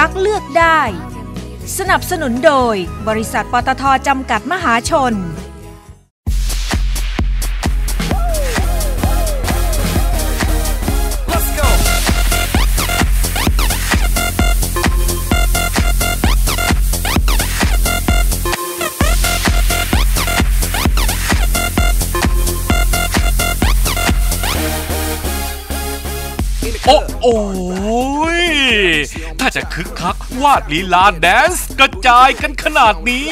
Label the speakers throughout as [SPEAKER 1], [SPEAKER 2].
[SPEAKER 1] รักเลือกได้ สนับสนุนโดยบริษัทปตทจำกัดมหาชน
[SPEAKER 2] ถ้าจะคึกคักวาดลีลาแดนซ์กระจายกันขนาดนี้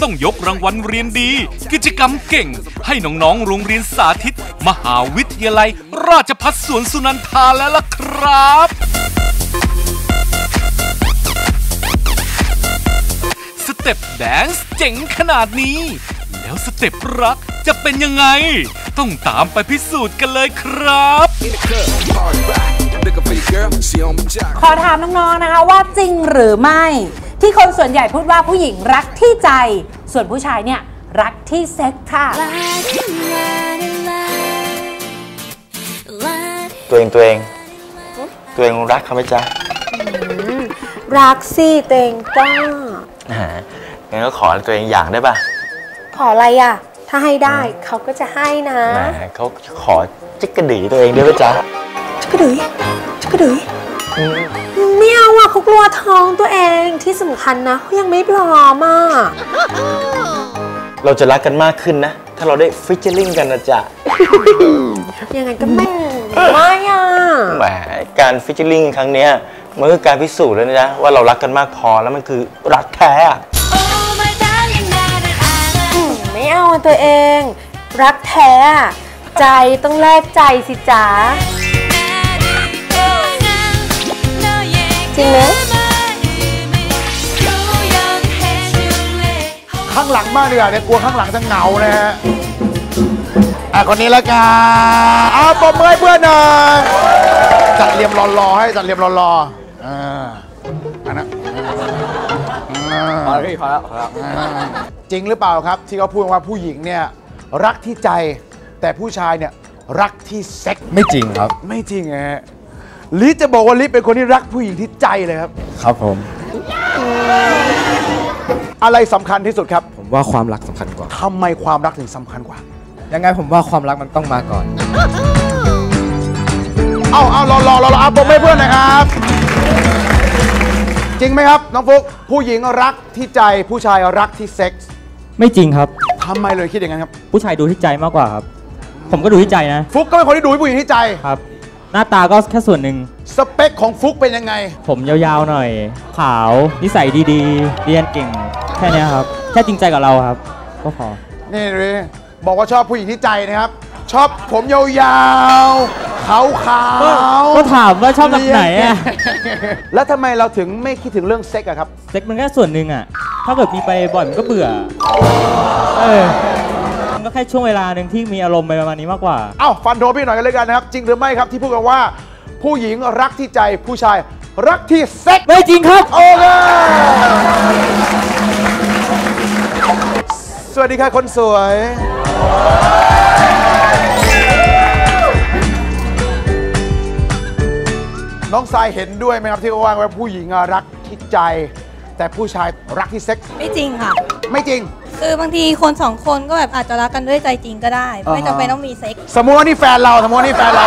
[SPEAKER 2] ต้องยกรางวัลเรียนดี กิจกรรมเก่ง ให้น้องๆโรงเรียนสาธิต มหาวิทยาลัย ราชภัฏสวนสุนันทาแล้วล่ะครับสเต็ปแดนซ์เจ๋งขนาดนี้ แล้วสเต็ปรักจะเป็นยังไง ต้องตามไปพิสูจน์กันเลยครับ
[SPEAKER 3] ขอถามน้องๆนะคะว่าจริงหรือไม่ ที่คนส่วนใหญ่พูดว่าผู้หญิงรักที่ใจ ส่วนผู้ชายเนี่ยรักที่เซ็กค่ะ
[SPEAKER 4] ตัวเองตัวเอง ตัวเองรักเขาไหมจ๊ะ
[SPEAKER 3] รักสิเตงจ้า
[SPEAKER 4] อ่างั้นก็ขอตัวเองอย่างได้ป่ะ
[SPEAKER 3] ขออะไรอะ ถ้าให้ได้เขาก็จะให้นะ
[SPEAKER 4] แหมเขาขอจิกกระดีตัวเองด้วยไหมจ๊ะ
[SPEAKER 3] จั กระดือยจักระดือยไม่เอาอะเขากลัวท้องตัวเองที่สำคัญนะเขายังไม่พร้อมอะ
[SPEAKER 4] เราจะรักกันมากขึ้นนะ ถ้าเราได้ฟิชเชอร์ลิงกันนะจ๊ะ
[SPEAKER 3] ยังไงก็ไม่ไม่อะ
[SPEAKER 4] แหมการฟิชเชอร์ลิงครั้งเนี้ยมันคือการพิสูจน์แล้วนะจ๊ะว่าเรารักกันมากพอแล้วมันคือรักแท้อะ
[SPEAKER 3] ไม่เอาอะตัวเอง รักแท้อะใจต้องแลกใจสิจ๊ะ จริงไหม
[SPEAKER 5] ข้างหลังบ้างดีกว่าเดี๋ยวกลัวข้างหลังจะเหงานะฮะอะคนนี้ละกันเอาปมมือให้เพื่อนหน่อยจัดเรียมรอๆให้จัดเรียมรอๆอ่าอันนั้นพอแล้วพี่พอแล้วจริงหรือเปล่าครับ ที่เขาพูดว่าผู้หญิงเนี่ยรักที่ใจแต่ผู้ชายเนี่ยรักที่เซ็ก
[SPEAKER 6] ไม่จริงครับ
[SPEAKER 5] ไม่จริงฮะ ลิจะบอกว่าลิเป็นคนที่รักผู้หญิงที่ใจเลยครับ
[SPEAKER 6] ครับผม
[SPEAKER 5] อะไรสำคัญที่สุดครับ
[SPEAKER 6] ผมว่าความรักสำคัญกว่า
[SPEAKER 5] ทำไมความรักถึงสำคัญกว่า
[SPEAKER 6] ยังไงผมว่าความรักมันต้องมาก่อน
[SPEAKER 5] เอาเอารอรอรอรอเอาปมให้เพื่อนหนะครับ จริงไหมครับ น้องฟุกผู้หญิงรักที่ใจผู้ชายรักที่เซ็กส์
[SPEAKER 7] ไม่จริงครับ
[SPEAKER 5] ทำไมเลยคิดอย่างนั้นครับ
[SPEAKER 7] ผู้ชายดูที่ใจมากกว่าครับ ผมก็ดูที่ใจนะ
[SPEAKER 5] ฟุกก็เป็นคนที่ดูให้ผู้หญิงที่ใจ
[SPEAKER 7] ครับ หน้าตาก็แค่ส่วนหนึ่ง
[SPEAKER 5] สเปคของฟุกเป็นยังไง
[SPEAKER 7] ผมยาวๆหน่อย ขาว นิสัยดีๆ เรียนเก่ง แค่เนี้ยครับ แค่จริงใจกับเราครับ ก็พอ
[SPEAKER 5] นี่เลยบอกว่าชอบผู้หญิงที่ใจนะครับ ชอบผมยาวๆขาวขาว
[SPEAKER 7] ก็ถามว่าชอบแบบไหนอะ
[SPEAKER 5] แล้วทำไมเราถึงไม่คิดถึงเรื่องเซ็กอะครับ
[SPEAKER 7] เซ็กมันแค่ส่วนหนึ่งอะถ้าเกิดมีไปบ่อยมันก็เบื่อ เออมันก็ แค่ช่วงเวลาหนึ่งที่มีอารมณ์ไปประมาณนี้มากกว่า
[SPEAKER 5] เอ้าฟันโทพี่หน่อยกันเลยกันนะครับ จริงหรือไม่ครับที่พูดกันว่า ผู้หญิงรักที่ใจผู้ชายรักที่เซ็ก
[SPEAKER 7] ไม่จริงครับ
[SPEAKER 5] โอเคสวัสดีค่ะคนสวย น้องทรายเห็นด้วยไหมครับที่ว่าว่าผู้หญิงอะรักที่ใจ แต่ผู้ชายรักที่เซ็ก
[SPEAKER 8] ไม่จริงค่ะ
[SPEAKER 5] ไม่จริง
[SPEAKER 8] คือบางทีคนสองคนก็แบบอาจจะรักกันด้วยใจจริงก็ได้
[SPEAKER 5] อ่าฮะ
[SPEAKER 8] ไม่จำเป็นต้องมีเซ็ก
[SPEAKER 5] สมมติว่านี่แฟนเราสมมติว่านี่แฟนเรา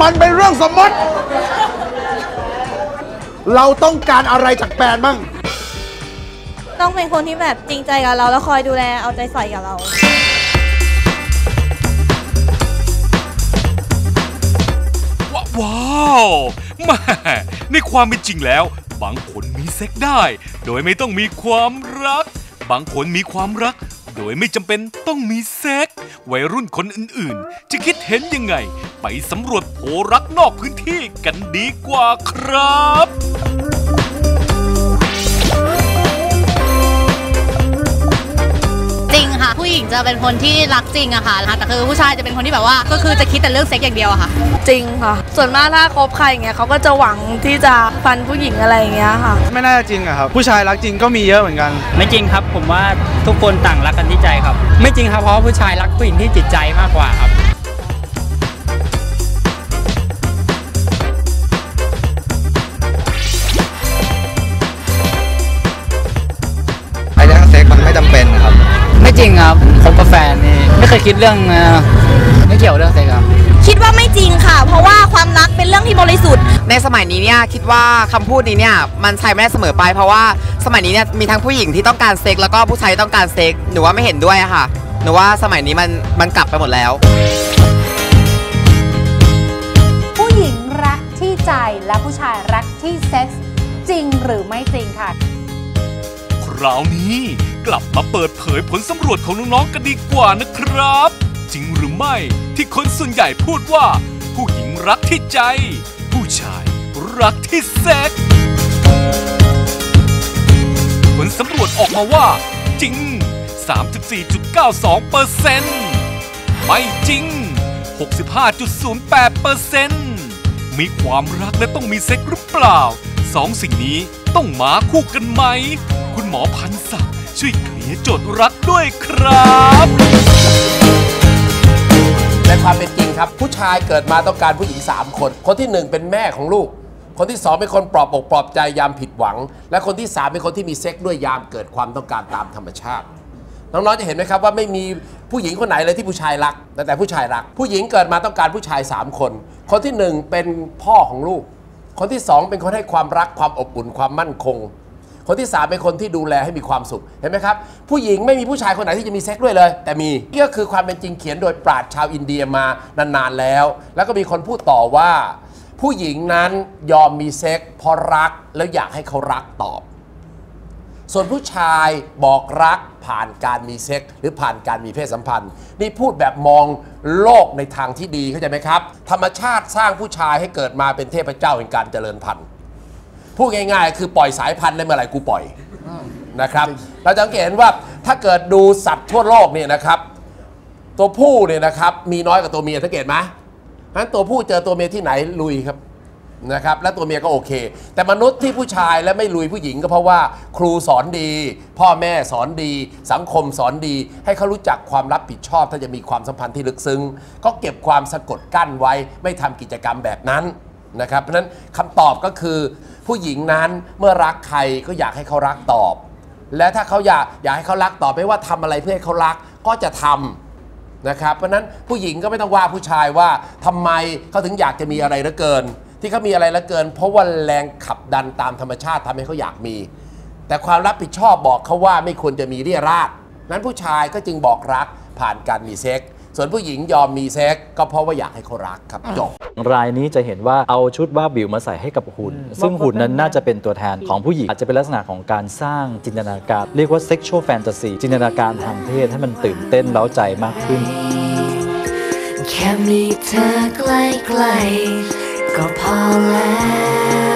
[SPEAKER 5] มันเป็นเรื่องสมมติ เราต้องการอะไรจากแฟนบ้าง
[SPEAKER 8] ต้องเป็นคนที่แบบจริงใจกับเราแล้วคอยดูแลเอาใจใส่กับเรา
[SPEAKER 2] ว้าว้าวแม่ ในความเป็นจริงแล้ว บางคนมีเซ็กได้ โดยไม่ต้องมีความรัก บางคนมีความรัก โดยไม่จำเป็นต้องมีเซ็ก วัยรุ่นคนอื่นๆ จะคิดเห็นยังไง ไปสำรวจโพลรักนอกพื้นที่กันดีกว่าครับ
[SPEAKER 9] หญิงจะเป็นคนที่รักจริงอะค่ะแต่คือผู้ชายจะเป็นคนที่แบบว่า ก็คือจะคิดแต่เรื่องเซ็กอย่างเดียวอะค่ะ
[SPEAKER 10] จริงค่ะ ส่วนมากถ้าคบใครอย่างเงี้ยเขาก็จะหวังที่จะฟันผู้หญิงอะไรอย่างเงี้ยค่ะ
[SPEAKER 11] ไม่น่าจะจริงอะครับผู้ชายรักจริงก็มีเยอะเหมือนกัน
[SPEAKER 7] ไม่จริงครับ ผมว่าทุกคนต่างรักกันที่ใจครับ
[SPEAKER 12] ไม่จริงครับเพราะว่าผู้ชายรักผู้หญิงที่จิตใจมากกว่าครับ เคยคิดเรื่องเอ่อไม่เกี่ยวเรื่องเซ็กครับ
[SPEAKER 8] คิดว่าไม่จริงค่ะ เพราะว่าความรักเป็นเรื่องที่บริสุทธิ์
[SPEAKER 13] ในสมัยนี้เนี่ยคิดว่าคำพูดนี้เนี่ยมันใช้ไม่ได้เสมอไป เพราะว่าสมัยนี้เนี่ยมีทั้งผู้หญิงที่ต้องการเซ็กแล้วก็ผู้ชายที่ต้องการเซ็กหนูว่าไม่เห็นด้วยอะค่ะหนูว่าสมัยนี้มันมันกลับไปหมดแล้ว
[SPEAKER 3] ผู้หญิงรักที่ใจและผู้ชายรักที่เซ็กส์จริงหรือไม่จริงค่ะ
[SPEAKER 2] คราวนี้กลับมาเปิดเผยผลสำรวจของน้องๆกันดีกว่านะครับ จริงหรือไม่ที่คนส่วนใหญ่พูดว่า ผู้หญิงรักที่ใจ ผู้ชายรักที่เซ็กส์ผลสำรวจออกมาว่า จริง 34.92เปอร์เซ็นต์ไม่จริง 65.08เปอร์เซ็นต์มีความรักและต้องมีเซ็กหรือเปล่า สองสิ่งนี้ต้องมาคู่กันไหม มอพันศักดิ์ช่วยเคลียร์โจทย์รักด้วยครับ
[SPEAKER 14] ในความเป็นจริงครับ ผู้ชายเกิดมาต้องการผู้หญิง 3 คน คนที่ 1 เป็นแม่ของลูก คนที่ 2 เป็นคนปลอบอกปลอบใจยามผิดหวัง และคนที่ 3 เป็นคนที่มีเซ็กด้วยยามเกิดความต้องการตามธรรมชาติน้องๆจะเห็นไหมครับว่าไม่มีผู้หญิงคนไหนเลยที่ผู้ชายรัก แต่แต่ผู้ชายรัก ผู้หญิงเกิดมาต้องการผู้ชาย 3 คน คนที่ 1 เป็นพ่อของลูก คนที่ 2 เป็นคนให้ความรักความอบอุ่นความมั่นคง คนที่ 3 เป็นคนที่ดูแลให้มีความสุขเห็นไหมครับ ผู้หญิงไม่มีผู้ชายคนไหนที่จะมีเซ็กด้วยเลย แต่มีนี่ก็คือความเป็นจริงเขียนโดยปราชญ์ชาวอินเดียมานานๆแล้ว แล้วก็มีคนพูดต่อว่า ผู้หญิงนั้นยอมมีเซ็กเพราะรักแล้วอยากให้เขารักตอบ ส่วนผู้ชายบอกรักผ่านการมีเซ็กหรือผ่านการมีเพศสัมพันธ์ นี่พูดแบบมองโลกในทางที่ดีเข้าใจไหมครับ ธรรมชาติสร้างผู้ชายให้เกิดมาเป็นเทพเจ้าแห่งการเจริญพันธุ์ พูดง่ายๆ คือปล่อยสายพันธุ์ได้เมื่อไหร่กูปล่อยนะครับเราจะสังเกตเห็นว่าถ้าเกิดดูสัตว์ทั่วโลกเนี่ยนะครับ ตัวผู้เนี่ยนะครับมีน้อยกว่าตัวเมียสังเกตไหมเพราะฉะนั้นตัวผู้เจอตัวเมียที่ไหนลุยครับนะครับและตัวเมียก็โอเค แต่มนุษย์ที่ผู้ชายและไม่ลุยผู้หญิงก็เพราะว่าครูสอนดี พ่อแม่สอนดี สังคมสอนดี ให้เขารู้จักความรับผิดชอบ ถ้าจะมีความสัมพันธ์ที่ลึกซึ้ง ก็เก็บความสะกดกั้นไว้ไม่ทำกิจกรรมแบบนั้น นะครับ เพราะฉะนั้นคำตอบก็คือ ผู้หญิงนั้นเมื่อรักใครก็อยากให้เขารักตอบ และถ้าเขาอยากอยากให้เขารักตอบไม่ว่าทำอะไรเพื่อให้เขารักก็จะทำนะครับเพราะฉะนั้นผู้หญิงก็ไม่ต้องว่าผู้ชายว่าทำไมเขาถึงอยากจะมีอะไรเหลือเกิน ที่เขามีอะไรเหลือเกิน เพราะว่าแรงขับดันตามธรรมชาติทำให้เขาอยากมี แต่ความรับผิดชอบบอกเขาว่าไม่ควรจะมีเรี่ยราดนั้นผู้ชายก็จึงบอกรักผ่านการมีเซ็กส์ ส่วนผู้หญิงยอมมีเซ็กส์ก็เพราะว่าอยากให้เขารักครับจบ
[SPEAKER 15] รายนี้จะเห็นว่าเอาชุดว่าบิวมาใส่ให้กับหุ่น ซึ่งหุ่นนั้นน่าจะเป็นตัวแทนของผู้หญิง อาจจะเป็นลักษณะของการสร้างจินตนาการ เรียกว่า sexual fantasy จินตนาการทางเพศให้มันตื่นเต้นเร้าใจมากขึ้น
[SPEAKER 16] แค่มีเธอใกล้ๆก็พอแล้ว